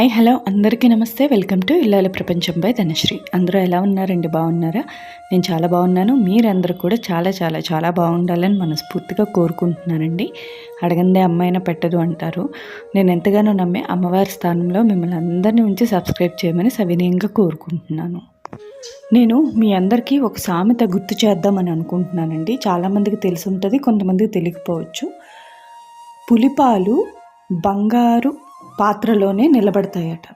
Hi hello అందరికీ నమస్తే. Welcome to ఇల్లాల ప్రపంచం బై ధనశ్రీ. అందరూ ఎలా ఉన్నారండి? బాగున్నారా? నేను చాలా బాగున్నాను. మీరందరూ కూడా చాలా చాలా చాలా బాగుండాలని మనస్ఫూర్తిగా కోరుకుంటున్నానండి. అడగందే అమ్మాయిన పెట్టదు అంటారు. నేను ఎంతగానో నమ్మే అమ్మవారి స్థానంలో మిమ్మల్ని అందరినీ ఉంచి సబ్స్క్రైబ్ చేయమని సవినయంగా కోరుకుంటున్నాను. నేను మీ అందరికీ ఒక సామెత గుర్తు చేద్దామని అనుకుంటున్నానండి. చాలామందికి తెలిసి ఉంటుంది కొంతమందికి తెలియకపోవచ్చు. పులిపాలు బంగారు పాత్రలోనే నిలబడతాయట.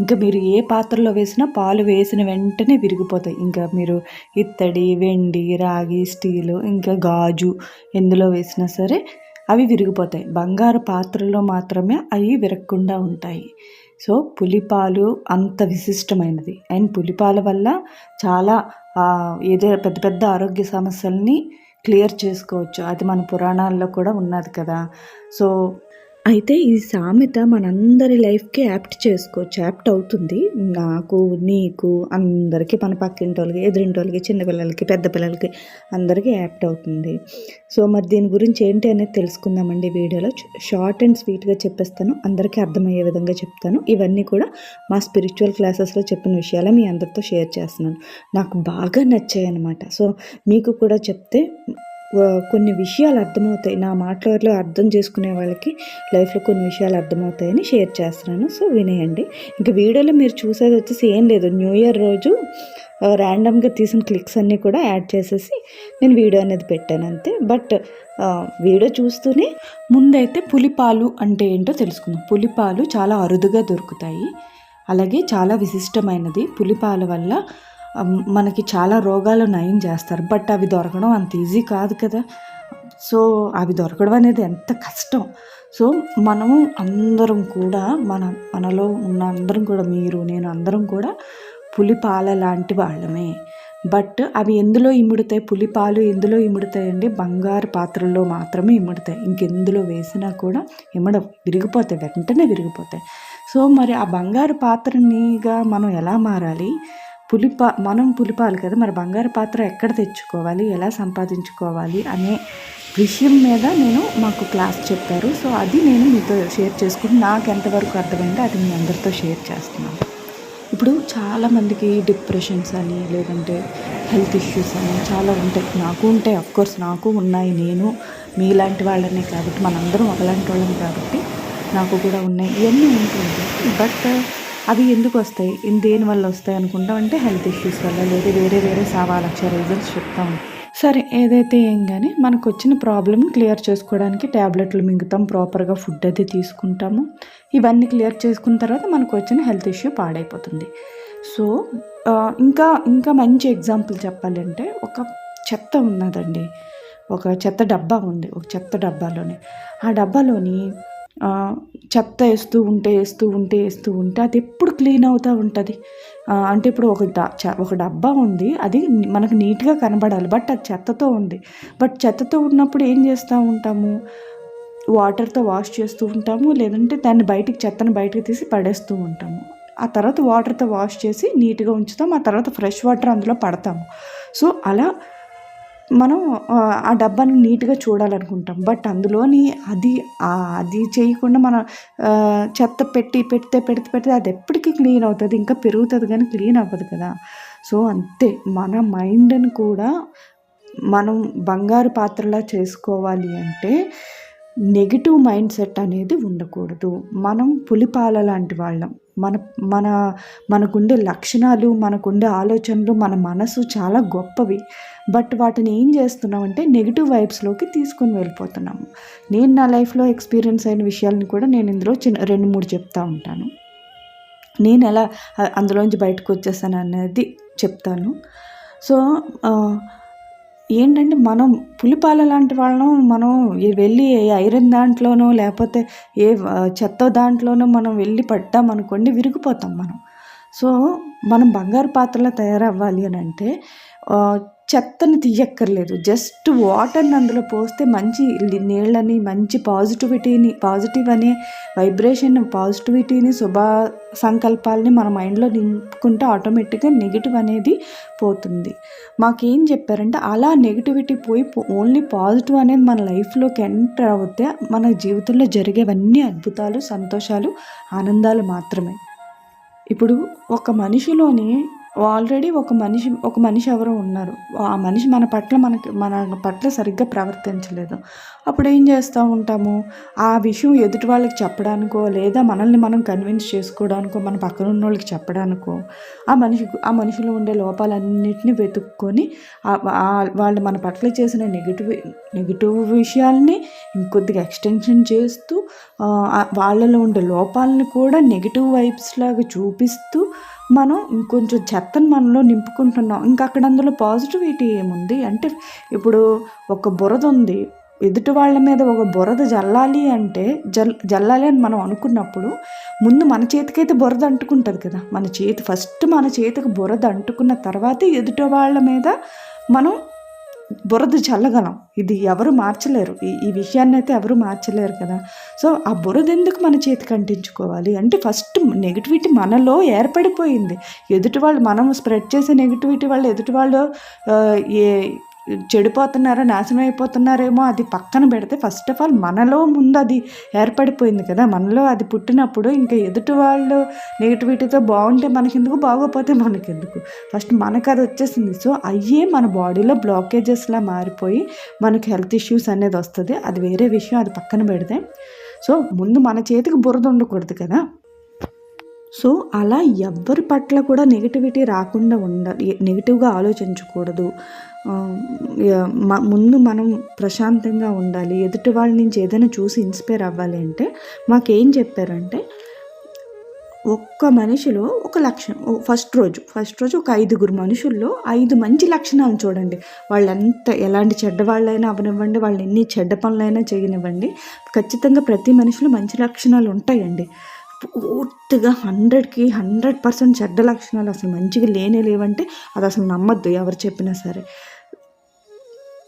ఇంకా మీరు ఏ పాత్రలో వేసినా పాలు వేసిన వెంటనే విరిగిపోతాయి. ఇంకా మీరు ఇత్తడి వెండి రాగి స్టీలు ఇంకా గాజు ఎందులో వేసినా సరే అవి విరిగిపోతాయి. బంగారు పాత్రలో మాత్రమే అవి విరగకుండా ఉంటాయి. సో పులిపాలు అంత విశిష్టమైనది. అండ్ పులిపాల వల్ల చాలా ఏదో పెద్ద పెద్ద ఆరోగ్య సమస్యల్ని క్లియర్ చేసుకోవచ్చు. అది మన పురాణాల్లో కూడా ఉన్నది కదా. సో అయితే ఈ సామెత మనందరి లైఫ్కి యాప్ట్ చేసుకోవచ్చు యాప్ట్ అవుతుంది. నాకు నీకు అందరికీ మన పక్కింటి వాళ్ళకి ఎదురింటి వాళ్ళకి చిన్నపిల్లలకి పెద్ద పిల్లలకి అందరికీ యాప్ట్ అవుతుంది. సో మరి దీని గురించి ఏంటి అనేది తెలుసుకుందామండి వీడియోలో. షార్ట్ అండ్ స్వీట్గా చెప్పేస్తాను. అందరికీ అర్థమయ్యే విధంగా చెప్తాను. ఇవన్నీ కూడా మా స్పిరిచువల్ క్లాసెస్లో చెప్పిన విషయాలు మీ అందరితో షేర్ చేస్తున్నాను. నాకు బాగా నచ్చాయి అనమాట సో మీకు కూడా చెప్తే కొన్ని విషయాలు అర్థమవుతాయి. నా మాటలలో అర్థం చేసుకునే వాళ్ళకి లైఫ్లో కొన్ని విషయాలు అర్థమవుతాయని షేర్ చేస్తున్నాను. సో వినేయండి. ఇంకా వీడియోలో మీరు చూసేది వచ్చేసి ఏం లేదు. న్యూ ఇయర్ రోజు ర్యాండమ్గా తీసిన క్లిక్స్ అన్నీ కూడా యాడ్ చేసేసి నేను వీడియో అనేది పెట్టాను అంతే. బట్ వీడియో చూస్తూనే ముందైతే పులిపాలు అంటే ఏంటో తెలుసుకుందాం. పులిపాలు చాలా అరుదుగా దొరుకుతాయి. అలాగే చాలా విశిష్టమైనది. పులిపాల వల్ల మనకి చాలా రోగాలు నయం చేస్తారు. బట్ అవి దొరకడం అంత ఈజీ కాదు కదా. సో అవి దొరకడం అనేది ఎంత కష్టం. సో మనము అందరం కూడా మన మనలో ఉన్న అందరం కూడా మీరు నేను అందరం కూడా పులిపాల లాంటి వాళ్ళమే. బట్ అవి ఎందులో ఇముడతాయి? పులిపాలు ఎందులో ఇముడతాయండి? బంగారు పాత్రల్లో మాత్రమే ఇముడతాయి. ఇంకెందులో వేసినా కూడా ఇమడ విరిగిపోతాయి. వెంటనే విరిగిపోతాయి. సో మరి ఆ బంగారు పాత్రనిగా మనం ఎలా మారాలి? పులిపా మనం పులిపాలి కదా మరి బంగారు పాత్ర ఎక్కడ తెచ్చుకోవాలి ఎలా సంపాదించుకోవాలి అనే విషయం మీద నేను మాకు క్లాస్ చెప్పారు. సో అది నేను మీతో షేర్ చేసుకుని నాకు ఎంతవరకు అర్థమైందో అది మీ అందరితో షేర్ చేస్తున్నాను. ఇప్పుడు చాలామందికి డిప్రెషన్స్ అని లేదంటే హెల్త్ ఇష్యూస్ అని చాలా ఉంటాయి. నాకు ఉంటాయి అఫ్కోర్స్ నాకు ఉన్నాయి నేను మీలాంటి వాళ్ళనే కాబట్టి మనందరం ఒకలాంటి వాళ్ళం కాబట్టి నాకు కూడా ఉన్నాయి. ఇవన్నీ ఉంటుంది బట్ అవి ఎందుకు వస్తాయి? దేని వల్ల వస్తాయి అనుకుంటాం? అంటే హెల్త్ ఇష్యూస్ వల్ల లేదా వేరే వేరే సవా లక్ష రీజన్స్ చెప్తాం. సరే ఏదైతే ఏం కానీ మనకు వచ్చిన ప్రాబ్లమ్ క్లియర్ చేసుకోవడానికి ట్యాబ్లెట్లు మింగుతాం ప్రాపర్గా ఫుడ్ అయితే తీసుకుంటాము. ఇవన్నీ క్లియర్ చేసుకున్న తర్వాత మనకు వచ్చిన హెల్త్ ఇష్యూ పాడైపోతుంది. సో ఇంకా ఇంకా మంచి ఎగ్జాంపుల్ చెప్పాలంటే ఒక చెత్త ఉన్నదండి. ఒక చెత్త డబ్బా ఉంది ఒక చెత్త డబ్బాలోనే. ఆ డబ్బాలోని చెత్త వేస్తూ ఉంటే వేస్తూ ఉంటే వేస్తూ ఉంటే అది ఎప్పుడు క్లీన్ అవుతూ ఉంటుంది. అంటే ఇప్పుడు ఒక ఒక డబ్బా ఉంది అది మనకు నీట్గా కనబడాలి బట్ అది చెత్తతో ఉంది. బట్ చెత్తతో ఉన్నప్పుడు ఏం చేస్తూ ఉంటాము? వాటర్తో వాష్ చేస్తూ ఉంటాము లేదంటే దాన్ని బయటికి చెత్తను బయటకు తీసి పడేస్తూ ఉంటాము. ఆ తర్వాత వాటర్తో వాష్ చేసి నీట్గా ఉంచుతాం ఆ తర్వాత ఫ్రెష్ వాటర్ అందులో పడతాము. సో అలా మనం ఆ డబ్బాని నీట్గా చూడాలనుకుంటాం. బట్ అందులోని అది అది చేయకుండా మనం చెత్త పెట్టి పెడితే పెడితే పెడితే అది ఎప్పటికీ క్లీన్ అవుతుంది. ఇంకా పెరుగుతుంది కానీ క్లీన్ అవ్వదు కదా. సో అంతే. మన మైండ్ని కూడా మనం బంగారు పాత్రలా చేసుకోవాలి అంటే నెగిటివ్ మైండ్ సెట్ అనేది ఉండకూడదు. మనం పులిపాల లాంటి వాళ్ళం. మన మన మనకుండే లక్షణాలు మనకుండే ఆలోచనలు మన మనసు చాలా గొప్పవి. బట్ వాటిని ఏం చేస్తున్నామంటే నెగిటివ్ వైబ్స్లోకి తీసుకొని వెళ్ళిపోతున్నాము నేను నా లైఫ్లో ఎక్స్పీరియన్స్ అయిన విషయాలను కూడా నేను ఇందులో చిన్న రెండు మూడు చెప్తా ఉంటాను. నేను ఎలా అందులోంచి బయటకు వచ్చేసాను అనేది చెప్తాను. సో ఏంటంటే మనం పులిపాల లాంటి వాళ్ళం మనం వెళ్ళి ఐరన్ దాంట్లోనో లేకపోతే ఏ చెత్త దాంట్లోనో మనం వెళ్ళి పట్టామనుకోండి విరిగిపోతాం మనం. సో మనం బంగారు పాత్రలో తయారవ్వాలి అని అంటే చెత్తని తీయక్కర్లేదు. జస్ట్ వాటర్ని అందులో పోస్తే మంచి నీళ్ళని మంచి పాజిటివిటీని పాజిటివ్ అనే వైబ్రేషన్ పాజిటివిటీని శుభ సంకల్పాలని మన మైండ్లో నింపుకుంటే ఆటోమేటిక్గా నెగిటివ్ అనేది పోతుంది. మాకేం చెప్పారంటే అలా నెగిటివిటీ పోయి ఓన్లీ పాజిటివ్ అనేది మన లైఫ్లోకి ఎంటర్ అవుతే మన జీవితంలో జరిగేవన్నీ అద్భుతాలు సంతోషాలు ఆనందాలు మాత్రమే. ఇప్పుడు ఒక మనిషిలోని ఆల్రెడీ ఒక మనిషి ఒక మనిషి ఎవరో ఉన్నారు. ఆ మనిషి మన పట్ల మనకి మన పట్ల సరిగ్గా ప్రవర్తించలేదు. అప్పుడు ఏం చేస్తూ ఉంటాము? ఆ విషయం ఎదుటి వాళ్ళకి చెప్పడానికో లేదా మనల్ని మనం కన్విన్స్ చేసుకోవడానికో మన పక్కన ఉన్న వాళ్ళకి చెప్పడానికో ఆ మనిషి ఆ మనిషిలో ఉండే లోపాలన్నింటినీ వెతుక్కొని వాళ్ళు మన పట్ల చేసిన నెగిటివ్ నెగిటివ్ విషయాల్ని ఇంకొద్దిగా ఎక్స్టెన్షన్ చేస్తూ వాళ్ళలో ఉండే లోపాలని కూడా నెగిటివ్ వైబ్స్ లాగా చూపిస్తూ మనం ఇంకొంచెం చెత్తను మనలో నింపుకుంటున్నాం. ఇంకా అక్కడ అందులో పాజిటివిటీ ఏముంది? అంటే ఇప్పుడు ఒక బురద ఉంది. ఎదుటి వాళ్ళ మీద ఒక బురద జల్లాలి అంటే జల్ జల్లాలి అని మనం అనుకున్నప్పుడు ముందు మన చేతికైతే బురద అంటుకుంటుంది కదా. మన చేతి ఫస్ట్ మన చేతికి బురద అంటుకున్న తర్వాతే ఎదుటి వాళ్ళ మీద మనం బురద చల్లగలం. ఇది ఎవరు మార్చలేరు. ఈ ఈ విషయాన్ని అయితే ఎవరు మార్చలేరు కదా. సో ఆ బురద ఎందుకు మన చేతికి అంటించుకోవాలి? అంటే ఫస్ట్ నెగిటివిటీ మనలో ఏర్పడిపోయింది. ఎదుటి వాళ్ళు మనం స్ప్రెడ్ చేసే నెగిటివిటీ వాళ్ళు ఎదుటి వాళ్ళు ఏ చెడిపోతున్నారో నాశనం అయిపోతున్నారేమో అది పక్కన పెడితే ఫస్ట్ ఆఫ్ ఆల్ మనలో ముందు అది ఏర్పడిపోయింది కదా. మనలో అది పుట్టినప్పుడు ఇంకా ఎదుటి వాళ్ళు నెగిటివిటీతో బాగుంటే మనకెందుకు బాగోపోతే మనకెందుకు? ఫస్ట్ మనకు అది వచ్చేసింది. సో అయ్యే మన బాడీలో బ్లాకేజెస్లా మారిపోయి మనకి హెల్త్ ఇష్యూస్ అనేది వస్తుంది. అది వేరే విషయం అది పక్కన పెడితే. సో ముందు మన చేతికి బురద ఉండకూడదు కదా. సో అలా ఎవ్వరి పట్ల కూడా నెగిటివిటీ రాకుండా ఉండాలి నెగిటివ్గా ఆలోచించకూడదు. ముందు మనం ప్రశాంతంగా ఉండాలి. ఎదుటి వాళ్ళ నుంచి ఏదైనా చూసి ఇన్స్పైర్ అవ్వాలి అంటే మాకేం చెప్పారంటే ఒక్క మనిషిలో ఒక లక్షణం ఫస్ట్ రోజు ఫస్ట్ రోజు ఒక ఐదుగురు మనుషుల్లో ఐదు మంచి లక్షణాలు చూడండి. వాళ్ళు ఎంత ఎలాంటి చెడ్డ వాళ్ళైనా అవనివ్వండి వాళ్ళు ఎన్ని చెడ్డ పనులైనా చేయనివ్వండి. ఖచ్చితంగా ప్రతి మనిషిలో మంచి లక్షణాలు ఉంటాయండి. పూర్తిగా హండ్రెడ్కి హండ్రెడ్ పర్సెంట్ చెడ్డ లక్షణాలు అసలు మంచిగా లేనే లేవంటే అది అసలు నమ్మద్దు ఎవరు చెప్పినా సరే.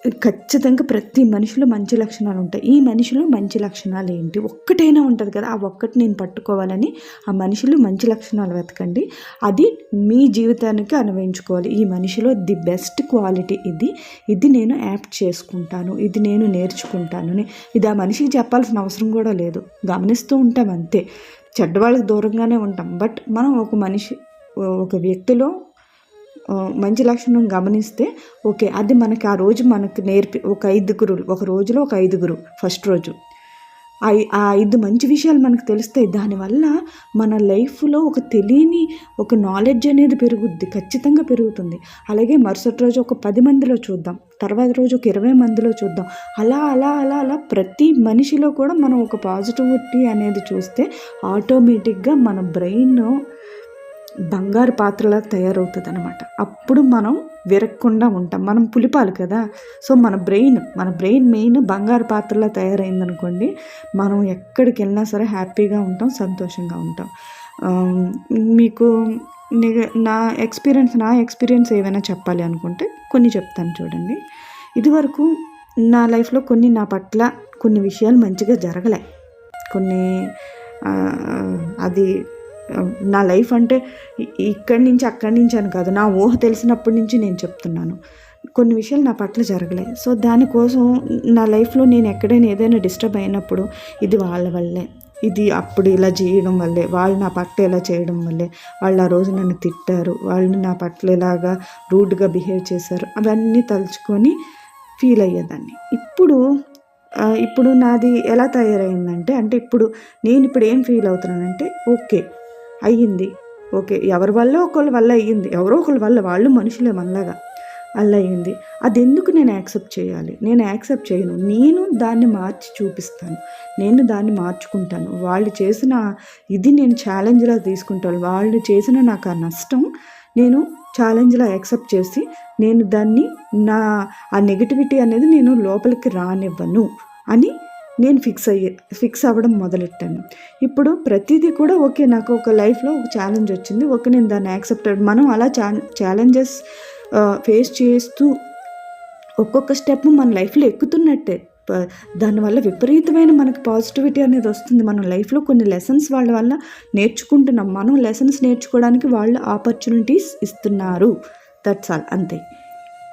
ఖచ్చితంగా ప్రతి మనిషిలో మంచి లక్షణాలు ఉంటాయి. ఈ మనిషిలో మంచి లక్షణాలు ఏంటి? ఒక్కటైనా ఉంటుంది కదా ఆ ఒక్కటి నేను పట్టుకోవాలని ఆ మనిషిలో మంచి లక్షణాలు వెతకండి. అది మీ జీవితానికి అనుభవించుకోవాలి ఈ మనిషిలో ది బెస్ట్ క్వాలిటీ ఇది. ఇది నేను యాప్ట్ చేసుకుంటాను. ఇది నేను నేర్చుకుంటాను అని. ఇది ఆ మనిషికి చెప్పాల్సిన అవసరం కూడా లేదు. గమనిస్తూ ఉంటాం అంతే. చెడ్డవాళ్ళకి దూరంగానే ఉంటాం. బట్ మనం ఒక మనిషి ఒక వ్యక్తిలో మంచి లక్షణం గమనిస్తే ఓకే అది మనకి ఆ రోజు మనకు నేర్పి ఒక ఐదుగురు ఒక రోజులో ఒక ఐదుగురు ఫస్ట్ రోజు. ఆ ఐ- ఆ ఐదు మంచి విషయాలు మనకు తెలుస్తాయి దానివల్ల మన లైఫ్లో ఒక తెలియని ఒక నాలెడ్జ్ అనేది పెరుగుద్ది ఖచ్చితంగా పెరుగుతుంది. అలాగే మరుసటి రోజు ఒక పది మందిలో చూద్దాం తర్వాత రోజు ఒక ఇరవై మందిలో చూద్దాం. అలా అలా అలా అలా ప్రతి మనిషిలో కూడా మనం ఒక పాజిటివిటీ అనేది చూస్తే ఆటోమేటిక్గా మన బ్రెయిన్ బంగారు పాత్రలా తయారవుతుంది అనమాట అప్పుడు మనం విరక్కుండా ఉంటాం. మనం పులిపాలు కదా. సో మన బ్రెయిన్ మన బ్రెయిన్ మెయిన్ బంగారు పాత్రలా తయారైందనుకోండి మనం ఎక్కడికి వెళ్ళినా సరే హ్యాపీగా ఉంటాం సంతోషంగా ఉంటాం. మీకు నా ఎక్స్పీరియన్స్ నా ఎక్స్పీరియన్స్ ఏమైనా చెప్పాలి అనుకుంటే కొన్ని చెప్తాను చూడండి. ఇదివరకు నా లైఫ్లో కొన్ని నా పట్ల కొన్ని విషయాలు మంచిగా జరగలే. కొన్ని అది నా లైఫ్ అంటే ఇక్కడి నుంచి అక్కడి నుంచి అని కాదు నా ఊహ తెలిసినప్పటి నుంచి నేను చెప్తున్నాను. కొన్ని విషయాలు నా పట్ల జరగలే. సో దానికోసం నా లైఫ్లో నేను ఎక్కడైనా ఏదైనా డిస్టర్బ్ అయినప్పుడు ఇది వాళ్ళ వల్లే. ఇది అప్పుడు ఇలా చేయడం వల్లే. వాళ్ళు నా పట్ల ఇలా చేయడం వల్లే. వాళ్ళు ఆ రోజు నన్ను తిట్టారు. వాళ్ళు నా పట్ల ఇలాగా రూడ్గా బిహేవ్ చేశారు. అవన్నీ తలుచుకొని ఫీల్ అయ్యేదాన్ని. ఇప్పుడు ఇప్పుడు నాది ఎలా తయారైందంటే అంటే ఇప్పుడు నేను ఇప్పుడు ఏం ఫీల్ అవుతున్నానంటే ఓకే అయ్యింది. ఓకే ఎవరి వల్ల? ఒకళ్ళ వల్ల అయ్యింది. ఎవరో ఒకళ్ళ వల్ల. వాళ్ళు మనుషులే మనలాగా అలా అయ్యింది. అది ఎందుకు నేను యాక్సెప్ట్ చేయాలి? నేను యాక్సెప్ట్ చేయను. నేను దాన్ని మార్చి చూపిస్తాను. నేను దాన్ని మార్చుకుంటాను. వాళ్ళు చేసిన ఇది నేను ఛాలెంజ్లా తీసుకుంటాను. వాళ్ళు చేసిన నాకు ఆ నష్టం నేను ఛాలెంజ్లా యాక్సెప్ట్ చేసి నేను దాన్ని నా ఆ నెగిటివిటీ అనేది నేను లోపలికి రానివ్వను అని నేను ఫిక్స్ అయ్యే ఫిక్స్ అవ్వడం మొదలెట్టాను. ఇప్పుడు ప్రతిదీ కూడా ఓకే నాకు ఒక లైఫ్లో ఒక ఛాలెంజ్ వచ్చింది. ఓకే నేను దాన్ని యాక్సెప్టెడ్ మనం అలా ఛా ఛాలెంజెస్ ఫేస్ చేస్తూ ఒక్కొక్క స్టెప్ మన లైఫ్లో ఎక్కుతున్నట్టే. దానివల్ల విపరీతమైన మనకు పాజిటివిటీ అనేది వస్తుంది. మన లైఫ్లో కొన్ని లెసన్స్ వాళ్ళ వల్ల నేర్చుకుంటున్నాం. మనం లెసన్స్ నేర్చుకోవడానికి వాళ్ళు ఆపర్చునిటీస్ ఇస్తున్నారు. దట్స్ ఆల్ అంతే.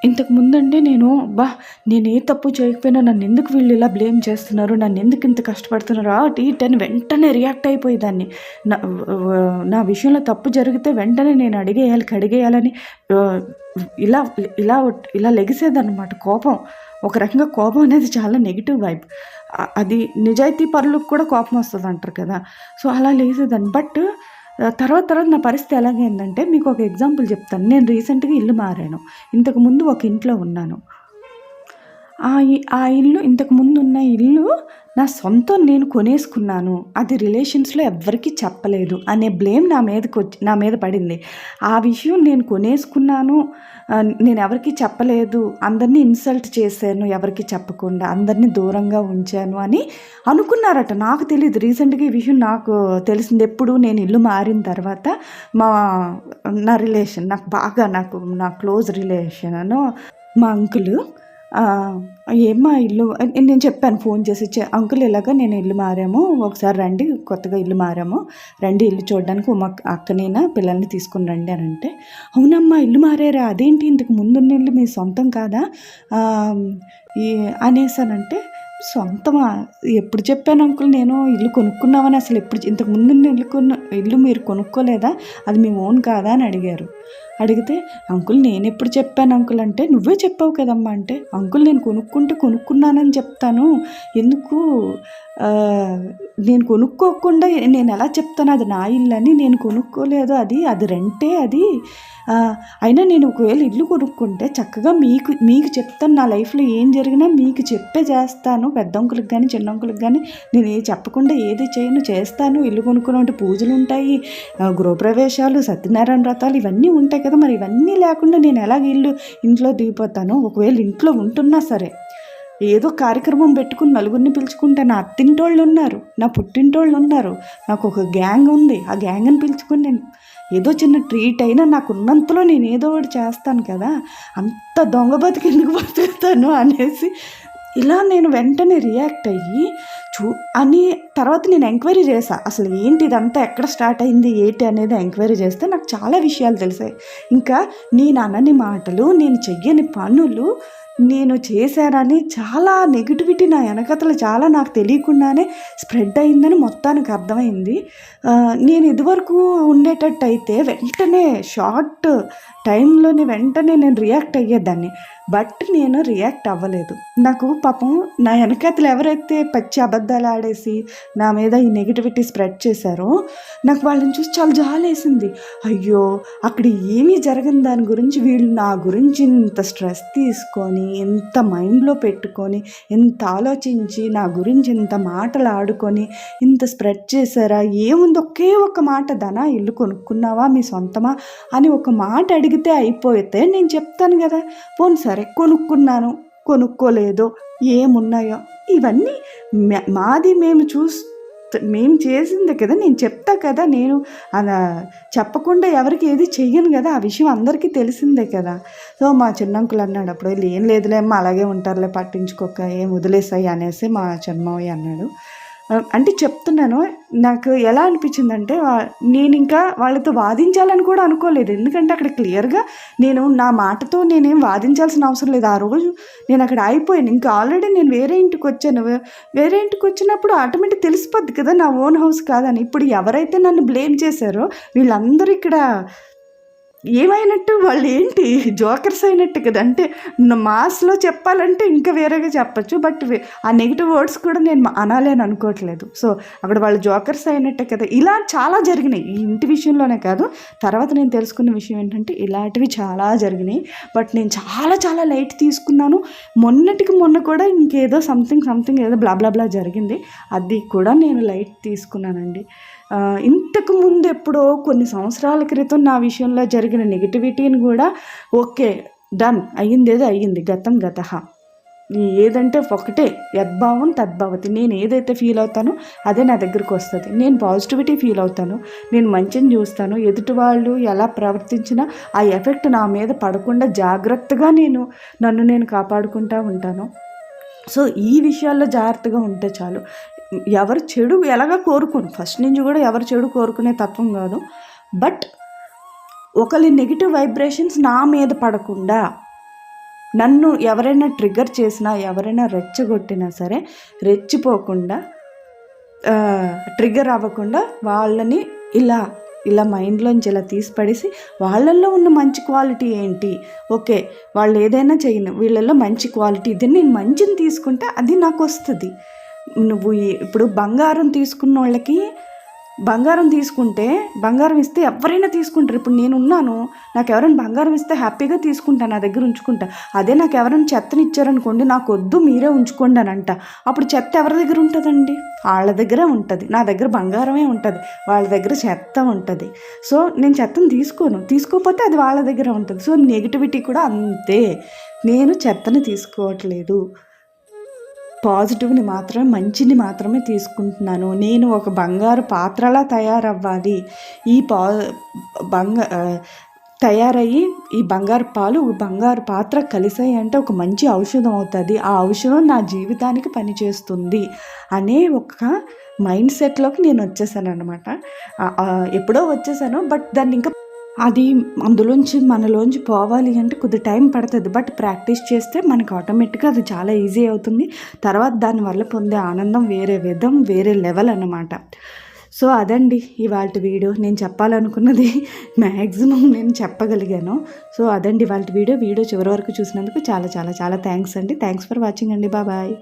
ఇంతకు ముందంటే నేను బా నేను ఏ తప్పు చేయకపోయినా నన్ను ఎందుకు వీళ్ళు ఇలా బ్లేమ్ చేస్తున్నారు? నన్ను ఎందుకు ఇంత కష్టపడుతున్నారు? ఆ టీ టెన్ వెంటనే రియాక్ట్ అయిపోయేదాన్ని నా నా విషయంలో తప్పు జరిగితే వెంటనే నేను అడిగేయాలి కడిగేయాలని ఇలా ఇలా ఇలా లెగిసేదన్నమాట కోపం. ఒక రకంగా కోపం అనేది చాలా నెగిటివ్ వైబ్ అది నిజాయితీ పరులకు కూడా కోపం వస్తుంది అంటారు కదా. సో అలా లేసేదాన్ని. బట్ తర్వాత తర్వాత నా పరిస్థితి ఎలాగైందంటే మీకు ఒక ఎగ్జాంపుల్ చెప్తాను. నేను రీసెంట్గా ఇల్లు మారాను. ఇంతకు ముందు ఒక ఇంట్లో ఉన్నాను. ఆ ఆ ఇల్లు ఇంతకు ముందు ఉన్న ఇల్లు నా సొంతం నేను కొనేసుకున్నాను. అది రిలేషన్స్లో ఎవ్వరికీ చెప్పలేదు అనే బ్లేమ్ నా మీదకి వచ్చి నా మీద పడింది. ఆ విషయం నేను కొనేసుకున్నాను. నేను ఎవరికి చెప్పలేదు. అందరినీ ఇన్సల్ట్ చేశాను ఎవరికి చెప్పకుండా. అందరినీ దూరంగా ఉంచాను అని అనుకున్నారట. నాకు తెలియదు రీసెంట్గా ఈ విషయం నాకు తెలిసింది ఎప్పుడు నేను ఇల్లు మారిన తర్వాత మా నా రిలేషన్ నాకు బాగా నాకు నా క్లోజ్ రిలేషన్ అను మా అంకులు ఏమ్మా ఇల్లు? నేను చెప్పాను ఫోన్ చేసి అంకుల్ ఇలాగా నేను ఇల్లు మారాము? ఒకసారి రండి కొత్తగా ఇల్లు మారాము. రండి ఇల్లు చూడడానికి మా అక్కనైనా? పిల్లల్ని తీసుకుని రండి అని అంటే అవునమ్మా ఇల్లు మారారా? అదేంటి ఇంతకు ముందున్న ఇల్లు మీ సొంతం కాదా? అనేసానంటే సొంతమా? ఎప్పుడు చెప్పాను అంకుల్ నేను ఇల్లు కొనుక్కున్నామని అసలు ఎప్పుడు ఇంతకు ముందు ఇల్లు కొను ఇల్లు మీరు కొనుక్కోలేదా? అది మీ ఓన్ కాదా? అని అడిగారు. అడిగితే అంకుల్ నేను ఎప్పుడు చెప్పాను అంకుల్? అంటే నువ్వే చెప్పావు కదమ్మా. అంటే అంకుల్ నేను కొనుక్కుంటే కొనుక్కున్నానని చెప్తాను. ఎందుకు? నేను కొనుక్కోకుండా నేను ఎలా చెప్తాను? అది నా ఇల్లు అని నేను కొనుక్కోలేదు అది అది రెంటే అది. అయినా నేను ఒకవేళ ఇల్లు కొనుక్కుంటే చక్కగా మీకు మీకు చెప్తాను. నా లైఫ్లో ఏం జరిగినా మీకు చెప్పే చేస్తాను. పెద్ద అంకులకు కానీ చిన్న అంకులకు కానీ నేను ఏ చెప్పకుండా ఏది చేయను చేస్తాను. ఇల్లు కొనుక్కున్నట్టు పూజలు ఉంటాయి గృహప్రవేశాలు సత్యనారాయణ వ్రతాలు ఇవన్నీ ఉంటాయి కదా మరి ఇవన్నీ లేకుండా నేను ఎలాగ ఇల్లు ఇంట్లో దిగిపోతాను? ఒకవేళ ఇంట్లో ఉంటున్నా సరే. ఏదో కార్యక్రమం పెట్టుకుని నలుగురిని పిలుచుకుంటే నా అత్తింటోళ్ళు ఉన్నారు నా పుట్టింటోళ్ళు ఉన్నారు నాకు ఒక గ్యాంగ్ ఉంది ఆ గ్యాంగ్ని పిలుచుకుని నేను ఏదో చిన్న ట్రీట్ అయినా నాకు ఉన్నంతలో నేను ఏదో ఒకటి చేస్తాను కదా అంత దొంగ బతికి ఎందుకు బతుకుతాను అనేసి ఇలా నేను వెంటనే రియాక్ట్ అయ్యి చూ అని తర్వాత నేను ఎంక్వైరీ చేశా. అసలు ఏంటి ఇదంతా? ఎక్కడ స్టార్ట్ అయింది? ఏంటి అనేది ఎంక్వైరీ చేస్తే నాకు చాలా విషయాలు తెలిసాయి. ఇంకా నేను అనని మాటలు నేను చెయ్యని పనులు నేను చేశానని చాలా నెగిటివిటీ నా వెనకతలు చాలా నాకు తెలియకుండానే స్ప్రెడ్ అయిందని మొత్తానికి అర్థమైంది. నేను ఇదివరకు ఉండేటట్టు అయితే వెంటనే షార్ట్ టైంలోనే వెంటనే నేను రియాక్ట్ అయ్యేదాన్ని. బట్ నేను రియాక్ట్ అవ్వలేదు. నాకు పాపం నా వెనకతలు ఎవరైతే పచ్చి అబద్ధాలు ఆడేసి నా మీద ఈ నెగిటివిటీ స్ప్రెడ్ చేశారో నాకు వాళ్ళని చూసి చాలా జాలేసింది. అయ్యో అక్కడ ఏమీ జరగని దాని గురించి వీళ్ళు నా గురించి ఇంత స్ట్రెస్ తీసుకొని ఎంత మైండ్లో పెట్టుకొని ఎంత ఆలోచించి నా గురించి ఇంత మాటలు ఆడుకొని ఇంత స్ప్రెడ్ చేశారా ఏముంది ఒకే ఒక మాట ధనా ఇల్లు కొనుక్కున్నావా మీ సొంతమా? అని ఒక మాట అడిగితే అయిపోతే నేను చెప్తాను కదా పోను సరే కొనుక్కున్నాను కొనుక్కోలేదో ఏమున్నాయో? ఇవన్నీ మాది మేము చూస్ మేము చేసిందే కదా నేను చెప్తా కదా నేను అలా చెప్పకుండా ఎవరికి ఏది చెయ్యను కదా ఆ విషయం అందరికీ తెలిసిందే కదా. సో మా చిన్నంకులు అన్నాడు అప్పుడు ఏం లేదులే అలాగే ఉంటారులే పట్టించుకోక ఏం వదిలేసాయి అనేసి మా చిన్నమయ్య అన్నాడు. అంటే చెప్తున్నాను నాకు ఎలా అనిపించిందంటే నేను ఇంకా వాళ్ళతో వాదించాలని కూడా అనుకోలేదు. ఎందుకంటే అక్కడ క్లియర్గా నేను నా మాటతో నేనేం వాదించాల్సిన అవసరం లేదు. ఆ రోజు నేను అక్కడ అయిపోయాను ఇంకా ఆల్రెడీ నేను వేరే ఇంటికి వచ్చాను. వేరే ఇంటికి వచ్చినప్పుడు ఆటోమేటిక్ తెలిసిపోద్ది కదా నా ఓన్ హౌస్ కాదని. ఇప్పుడు ఎవరైతే నన్ను బ్లేమ్ చేశారో వీళ్ళందరూ ఇక్కడ ఏమైనట్టు వాళ్ళు ఏంటి? జోకర్స్ అయినట్టు కదా. అంటే మాస్లో చెప్పాలంటే ఇంకా వేరేగా చెప్పచ్చు. బట్ ఆ నెగిటివ్ వర్డ్స్ కూడా నేను మా- అని అనుకోవట్లేదు. సో అక్కడ వాళ్ళు జోకర్స్ అయినట్టే కదా. ఇలా చాలా జరిగినాయి. ఈ ఇంటి విషయంలోనే కాదు. తర్వాత నేను తెలుసుకున్న విషయం ఏంటంటే ఇలాంటివి చాలా జరిగినాయి. బట్ నేను చాలా చాలా లైట్ తీసుకున్నాను. మొన్నటికి మొన్న కూడా ఇంకేదో సంథింగ్ సంథింగ్ ఏదో బ్లా బ్లా బ్లా జరిగింది. అది కూడా నేను లైట్ తీసుకున్నానండి. ఇంతకు ముందు ఎప్పుడో కొన్ని సంవత్సరాల క్రితం నా విషయంలో జరిగిన నెగిటివిటీని కూడా ఓకే డన్ అయ్యింది ఏదో అయ్యింది. గతం గత. ఏదంటే ఒకటే యద్భావం తద్భావతి. నేను ఏదైతే ఫీల్ అవుతానో అదే నా దగ్గరికి వస్తుంది. నేను పాజిటివిటీ ఫీల్ అవుతాను. నేను మంచిని చూస్తాను. ఎదుటి వాళ్ళు ఎలా ప్రవర్తించినా ఆ ఎఫెక్ట్ నా మీద పడకుండా జాగ్రత్తగా నేను నన్ను నేను కాపాడుకుంటూ ఉంటాను. సో ఈ విషయాల్లో జాగ్రత్తగా ఉంటే చాలు. ఎవరు చెడు ఎలాగ కోరుకోను. ఫస్ట్ నుంచి కూడా ఎవరు చెడు కోరుకునే తత్వం కాదు. బట్ ఒకరి నెగిటివ్ వైబ్రేషన్స్ నా మీద పడకుండా నన్ను ఎవరైనా ట్రిగ్గర్ చేసినా ఎవరైనా రెచ్చగొట్టినా సరే రెచ్చిపోకుండా ట్రిగ్గర్ అవ్వకుండా వాళ్ళని ఇలా ఇలా మైండ్లోంచి ఇలా తీసిపడేసి వాళ్ళల్లో ఉన్న మంచి క్వాలిటీ ఏంటి? ఓకే వాళ్ళు ఏదైనా చేయను వీళ్ళల్లో మంచి క్వాలిటీ ఇది నేను మంచిని తీసుకుంటే అది నాకు వస్తుంది. నువ్వు ఇప్పుడు బంగారం తీసుకున్న వాళ్ళకి బంగారం తీసుకుంటే బంగారం ఇస్తే ఎవరైనా తీసుకుంటారు. ఇప్పుడు నేను ఉన్నాను నాకు ఎవరైనా బంగారం ఇస్తే హ్యాపీగా తీసుకుంటాను నా దగ్గర ఉంచుకుంటా. అదే నాకు ఎవరైనా చెత్తని ఇచ్చారనుకోండి నాకు వద్దు మీరే ఉంచుకోండి అని అంట. అప్పుడు చెత్త ఎవరి దగ్గర ఉంటుందండి? వాళ్ళ దగ్గరే ఉంటుంది. నా దగ్గర బంగారమే ఉంటుంది. వాళ్ళ దగ్గర చెత్త ఉంటుంది. సో నేను చెత్తను తీసుకోను. తీసుకోకపోతే అది వాళ్ళ దగ్గర ఉంటుంది. సో నెగిటివిటీ కూడా అంతే. నేను చెత్తని తీసుకోవట్లేదు. పాజిటివ్ని మాత్రమే మంచిని మాత్రమే తీసుకుంటున్నాను. నేను ఒక బంగారు పాత్రలా తయారవ్వాలి. ఈ పా బంగా తయారయ్యి ఈ బంగారు పాలు ఒక బంగారు పాత్ర కలిసాయి అంటే ఒక మంచి ఔషధం అవుతుంది. ఆ ఔషధం నా జీవితానికి పనిచేస్తుంది అనే ఒక మైండ్ సెట్లోకి నేను వచ్చేసాను అనమాట ఎప్పుడో వచ్చేసాను బట్ దాన్ని ఇంకా అది అందులోంచి మనలోంచి పోవాలి అంటే కొద్ది టైం పడుతుంది. బట్ ప్రాక్టీస్ చేస్తే మనకు ఆటోమేటిక్గా అది చాలా ఈజీ అవుతుంది. తర్వాత దానివల్ల పొందే ఆనందం వేరే విధం వేరే లెవెల్ అన్నమాట. సో అదండి ఇవాళ వీడియో. నేను చెప్పాలనుకున్నది మ్యాక్సిమం నేను చెప్పగలిగాను. సో అదండి ఇవాళ వీడియో. వీడియో చివరి వరకు చూసినందుకు చాలా చాలా చాలా థ్యాంక్స్ అండి. థ్యాంక్స్ ఫర్ వాచింగ్ అండి. బాబాయ్